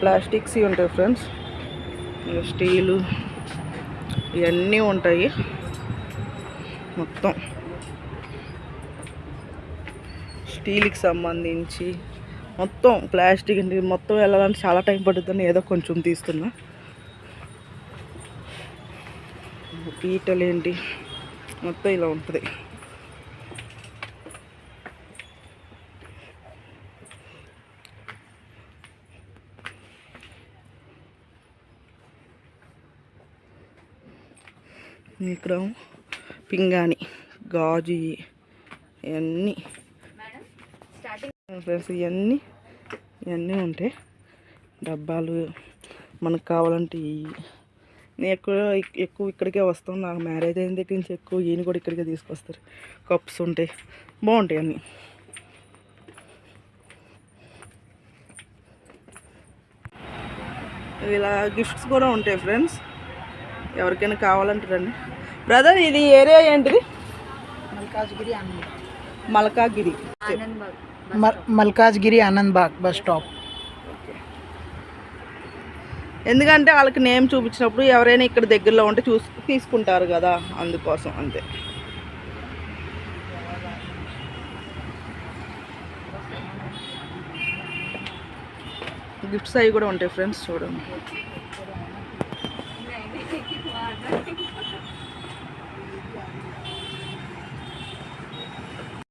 Plastics ఉంటాయి friends. Steel ఇవన్నీ ఉంటాయి. మొత్తం. స్టీల్కి సంబంధించి మొత్తం ప్లాస్టిక్ మొత్తం వెళ్ళాలంటే చాలా టైం పడుతుందని ఏదో కొంచెం తీస్తున్నా. పీటలేంటి? మొత్తం ఇలా ఉంటుంది. ఇక్కడ పింగాణి గాజు ఇవన్నీ ఫ్రెండ్స్ ఇవన్నీ ఇవన్నీ ఉంటాయి డబ్బాలు మనకు కావాలంటే ఇవి నేను ఎక్కువ ఎక్కువ ఇక్కడికే వస్తాను. నాకు మ్యారేజ్ అయిన దగ్గర నుంచి ఎక్కువ ఈయన కూడా ఇక్కడికే తీసుకొస్తారు. కప్స్ ఉంటాయి బాగుంటాయి అన్నీ. ఇలా గిఫ్ట్స్ కూడా ఉంటాయి ఫ్రెండ్స్. ఎవరికైనా కావాలంటే రండి బ్రదర్ ఇది ఏరియా ఏంటిది? Malkajgiri Malkagiri Malkajgiri. Anand Bagh bus stop. ఎందుకంటే వాళ్ళకి నేమ్ చూపించినప్పుడు ఎవరైనా ఇక్కడ దగ్గరలో ఉంటే చూసి తీసుకుంటారు కదా అందుకోసం అంతే. గిఫ్ట్స్ అవి కూడా ఉంటాయి ఫ్రెండ్స్ చూడండి.